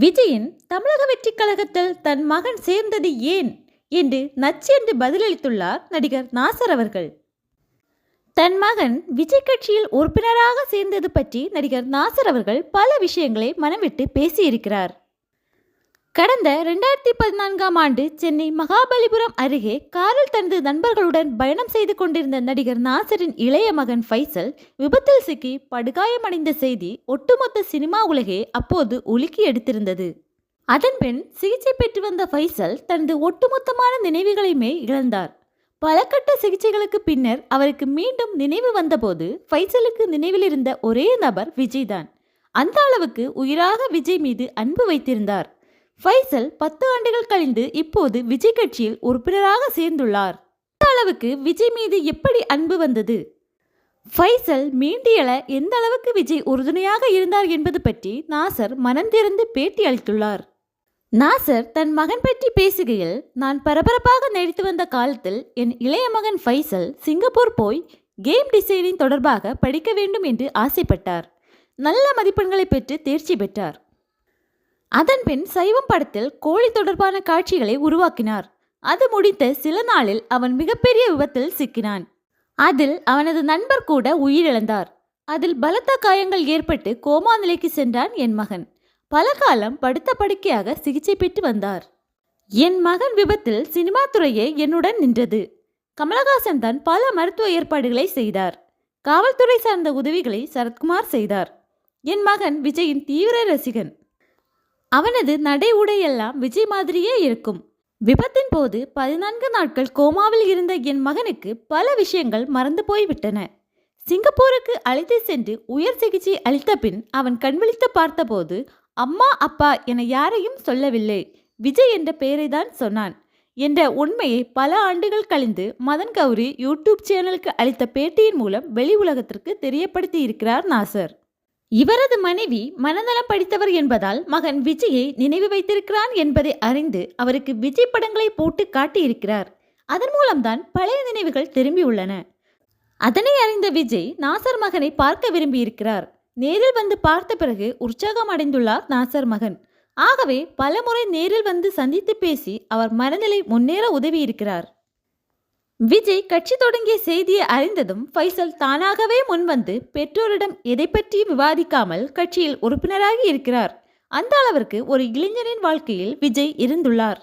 விஜயின் தமிழக வெற்றிக் கழகத்தில் தன் மகன் சேர்ந்தது ஏன் என்று நச்சு என்று பதிலளித்துள்ளார் நடிகர் நாசர் அவர்கள். தன் மகன் விஜய் கட்சியில் உறுப்பினராக சேர்ந்தது பற்றி நடிகர் நாசர் அவர்கள் பல விஷயங்களை மனம் விட்டு பேசியிருக்கிறார். கடந்த ரெண்டாயிரத்தி பதினான்காம் ஆண்டு சென்னை மகாபலிபுரம் அருகே காரில் தனது நண்பர்களுடன் பயணம் செய்து கொண்டிருந்த நடிகர் நாசரின் இளைய மகன் ஃபைசல் விபத்தில் சிக்கி படுகாயமடைந்த செய்தி ஒட்டுமொத்த சினிமா உலகே அப்போது உலுக்கி எடுத்திருந்தது. அதன்பின் சிகிச்சை பெற்று வந்த ஃபைசல் தனது ஒட்டுமொத்தமான நினைவுகளையுமே இழந்தார். பல கட்ட சிகிச்சைகளுக்கு பின்னர் அவருக்கு மீண்டும் நினைவு வந்தபோது ஃபைசலுக்கு நினைவில் இருந்த ஒரே நபர் விஜய் தான் அந்த அளவுக்கு உயிராக விஜய் மீது அன்பு வைத்திருந்தார். ஃபைசல் பத்து ஆண்டுகள் கழிந்து இப்போது விஜய் கட்சியில் உறுப்பினராக சேர்ந்துள்ளார். அந்த அளவுக்கு விஜய் மீது எப்படி அன்பு வந்தது? ஃபைசல் மீண்டியல எந்த அளவுக்கு விஜய் உறுதுணையாக இருந்தார் என்பது பற்றி நாசர் மனம் திறந்து பேட்டி அளித்துள்ளார். நாசர் தன் மகன் பற்றி பேசுகையில் நான் பரபரப்பாக நடித்து வந்த காலத்தில் என் இளைய மகன் ஃபைசல் சிங்கப்பூர் போய் கேம் டிசைனிங் தொடர்பாக படிக்க வேண்டும் என்று ஆசைப்பட்டார். நல்ல மதிப்பெண்களை பெற்று தேர்ச்சி பெற்றார். அதன்பின் சைவம் படத்தில் கோழி தொடர்பான காட்சிகளை உருவாக்கினார். அது முடித்த சில நாளில் அவன் மிகப்பெரிய விபத்தில் சிக்கினான். அதில் அவனது நண்பர் கூட உயிரிழந்தார். அதில் பலத்த காயங்கள் ஏற்பட்டு கோமா நிலைக்கு சென்றான் என் மகன். பல காலம் படுத்த படுக்கையாக சிகிச்சை பெற்று வந்தார். என் மகன் விபத்தில் சினிமா துறையே என்னுடன் நின்றது. கமலஹாசன் தான் பல மருத்துவ ஏற்பாடுகளை செய்தார். காவல்துறை சார்ந்த உதவிகளை சரத்குமார் செய்தார். என் மகன் விஜயின் தீவிர ரசிகன். அவனது நடை உடையெல்லாம் விஜய் மாதிரியே இருக்கும். விபத்தின் போது பதினான்கு நாட்கள் கோமாவில் இருந்த என் மகனுக்கு பல விஷயங்கள் மறந்து போய்விட்டன. சிங்கப்பூருக்கு அழைத்து சென்று உயர் சிகிச்சை அளித்த பின் அவன் கண்விழித்து பார்த்தபோது அம்மா அப்பா என யாரையும் சொல்லவில்லை. விஜய் என்ற பெயரை தான் சொன்னான் என்ற உண்மையை பல ஆண்டுகள் கழிந்து மதன் கௌரி யூடியூப் சேனலுக்கு அளித்த பேட்டியின் மூலம் வெளி உலகத்திற்கு தெரியப்படுத்தி இருக்கிறார் நாசர். இவரது மனைவி மனநலம் படித்தவர் என்பதால் மகன் விஜயை நினைவு வைத்திருக்கிறான் என்பதை அறிந்து அவருக்கு விஜய் படங்களை போட்டு காட்டியிருக்கிறார். அதன் மூலம்தான் பழைய நினைவுகள் திரும்பியுள்ளன. அதனை அறிந்த விஜய் நாசர் மகனை பார்க்க விரும்பியிருக்கிறார். நேரில் வந்து பார்த்த பிறகு உற்சாகம் அடைந்துள்ளார் நாசர் மகன். ஆகவே பலமுறை நேரில் வந்து சந்தித்து பேசி அவர் மனநிலை முன்னேற உதவியிருக்கிறார். விஜய் கட்சி தொடங்கிய செய்தியை அறிந்ததும் ஃபைசல் தானாகவே முன்வந்து பெற்றோரிடம் எதை பற்றியும் விவாதிக்காமல் கட்சியில் உறுப்பினராகி இருக்கிறார். அந்த அளவிற்கு ஒரு இளைஞனின் வாழ்க்கையில் விஜய் இருந்துள்ளார்.